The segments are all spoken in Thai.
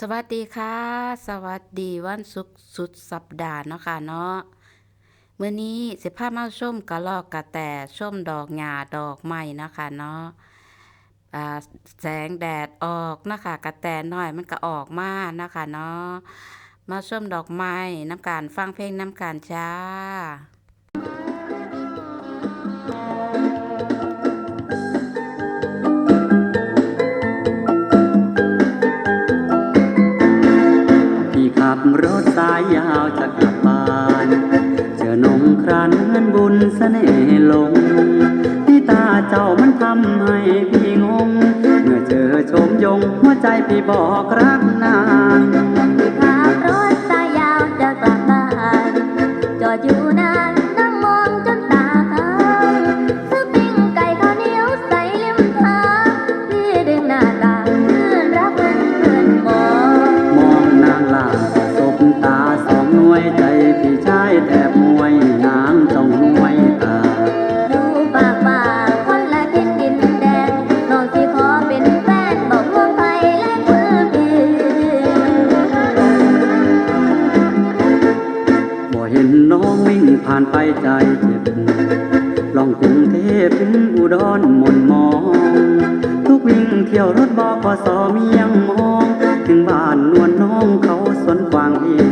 สวัสดีค่ะ สวัสดีวันศุกร์สุดสัปดาห์เนาะค่ะเนาะมื้อนี้สิพามาชมกะลอกกะแตชมดอกหญ้าดอกไม้นะคะเนาะอ่าแสงแดดออกนะคะกะแตน้อยมันก็ออกมานะคะเนาะมาชมดอกไม้น้ำการฟังเพลงน้ำการจ้าายยาวจะกลับบ้านเจอนงครันเงินบุญเสน่ห์ลงพี่ตาเจ้ามันทำให้พี่งง เมื่อเจอชมยงหัวใจพี่บอกรักนาง ผ่านไปใจเจ็บลองกรุงเทพถึงอุดรหม่นมอง ทุกวิ่งเที่ยวรถบอกสเมียงมอง ถึงบ้านนวลน้องเขาสวนกวางพี่ชะ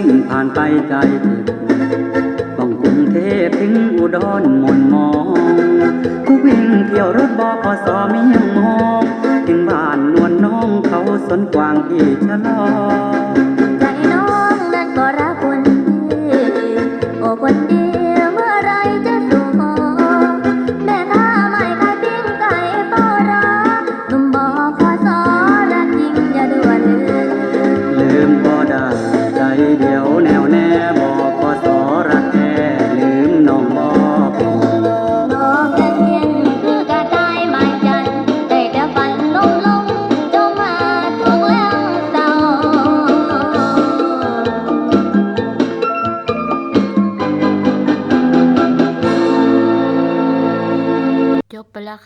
วิ่งผ่านไปใจเจ็บต้องกรุงเทพถึงอุดรมนมองกูวิ่งเที่ยวรถบอกสอมียงมอง ถึงบ้านนวลน้องเขาสนกวางที่ชะลอ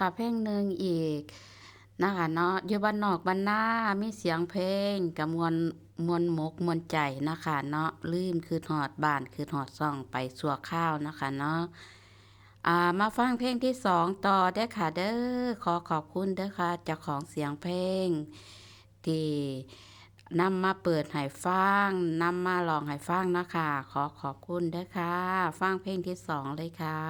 ค่ะเพลงหนึ่งอีกนะคะเนาะอยู่บ้านนอกบ้านนามีเสียงเพลงกับมวลมวลหมกมวลใจนะคะเนาะลืมคือหอดบ้านคือหอดซ่องไปสัวข้าวนะคะเนาะอ่ามาฟังเพลงที่สองต่อเด้ค่ะเด้อขอขอบคุณเด้อค่ะเจ้าของเสียงเพลง ที่นำมาเปิดให้ฟังนำมาลองให้ฟังนะคะ ขอขอบคุณเด้อค่ะฟังเพลงที่สองเลยค่ะ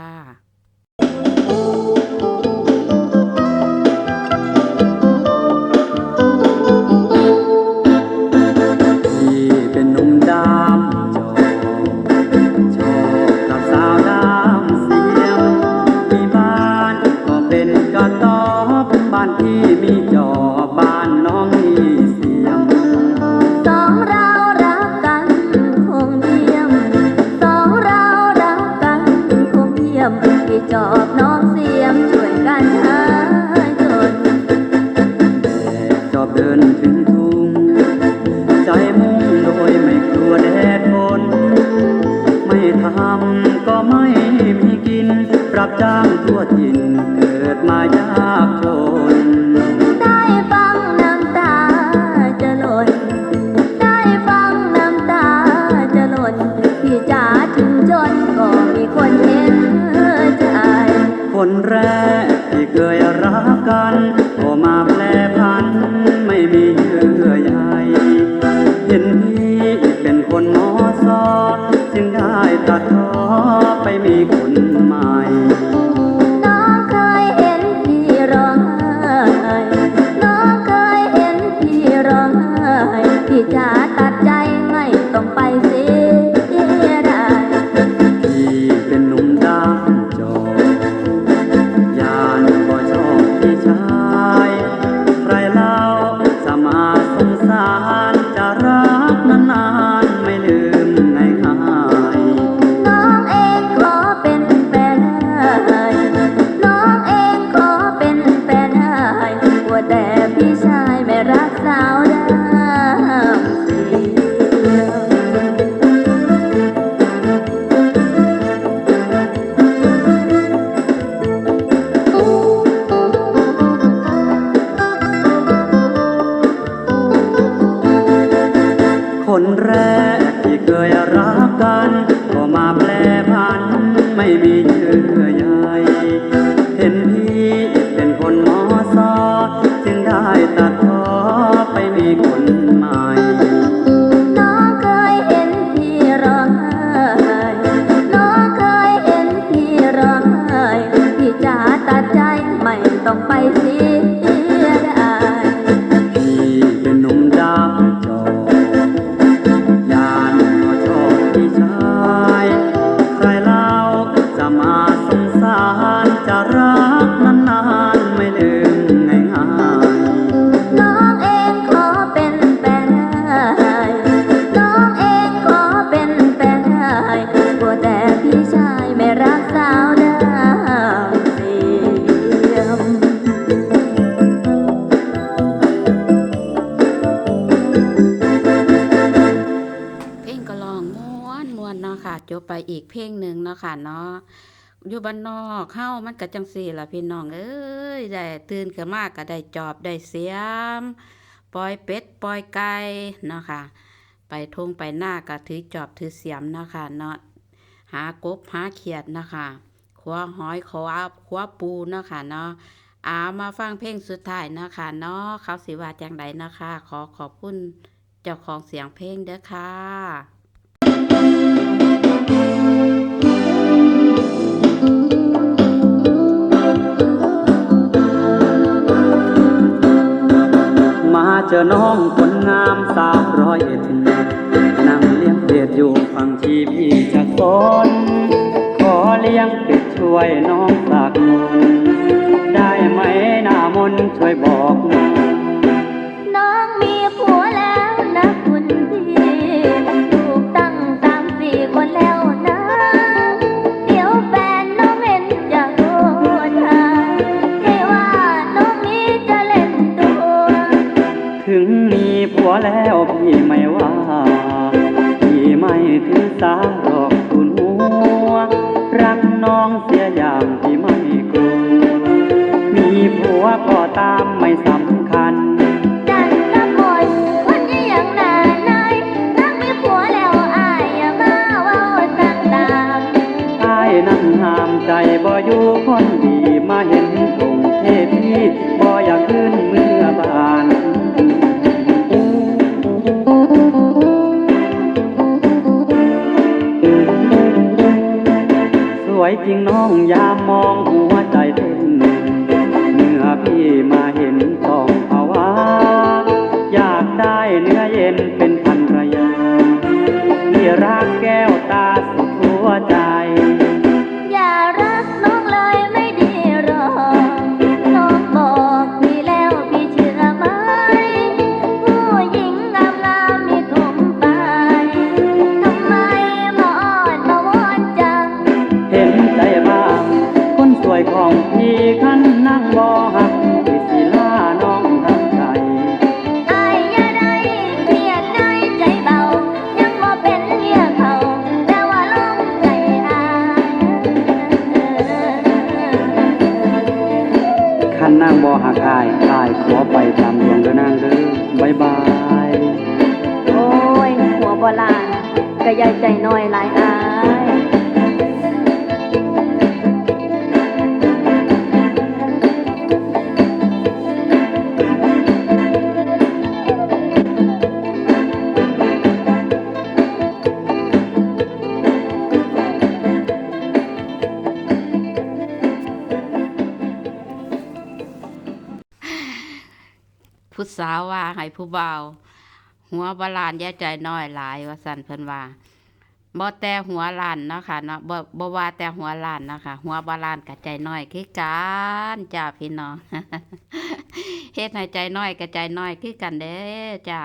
ถึงทุ่งใจมุ่งโดยไม่กลัวแดดฝนไม่ทำก็ไม่มีกิน รับจ้างทั่วถิ่นเกิดมายากจนได้ฟังน้ำตาจะหล่นได้ฟังน้ำตาจะหล่นพี่จ๋าถึงจนก็มีคนเห็นใจคนแรก เชื่อใย ค่ะเนาะอยู่บ้านนอกเฮามันก็จังซี่ล่ะพี่น้องเอ้ยได้ตื่นขึ้นมาก็ได้จอบได้เสียมปล่อยเป็ดปล่อยไก่เนาะค่ะ ไปทงไปหน้าก็ถือจอบถือเสียมเนาะค่ะเนาะหากบหาเขียดนะคะคว้าหอยคว้าคว้าปูเนาะค่ะเนาะอามาฟังเพลงสุดท้ายนะคะเนาะเขาสิว่าจังใดนะคะ ขอขอบคุณเจ้าของเสียงเพลงเด้อค่ะ เจอน้องคนงามสาวร้อยเอ็ดนั่งเลี้ยงเป็ดอยู่ฟังทีพี่จะสนขอเลี้ยงเป็ดช่วยน้องสักมนได้ไหมหน้ามนช่วยบอกหน่อย วตาสุดหัวใจ บายบายโอ้ยหัวโบราณก็ใหญ่ใจน้อยหลายอาย สาวว่าให้ผู้เบาวหัวบาลานแย่ใจน้อยหลาย ว่าสั่นเพิ่นว่าบ่แต่หัวลานเนาะค่ะเนาะบ่บ่ว่าแต่หัวลานเนาะค่ะ หัวบาลานกับใจน้อยคือกันจ้าพี่น้องเฮ็ดให้ใจน้อยกับใจน้อยคือกันเด้อจ้า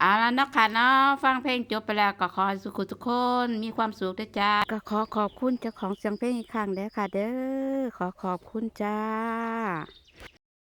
เอาล้วเนาะค่ะเนาะฟังเพลงจบไปแล้วก็ขอสุขทุกคนมีความสุขด้วยจ้าก็ขอขอบคุณเจ้าของเสียงเพลงอีกครั้งเด้อค่ะ เด้อขอขอบคุณจ้า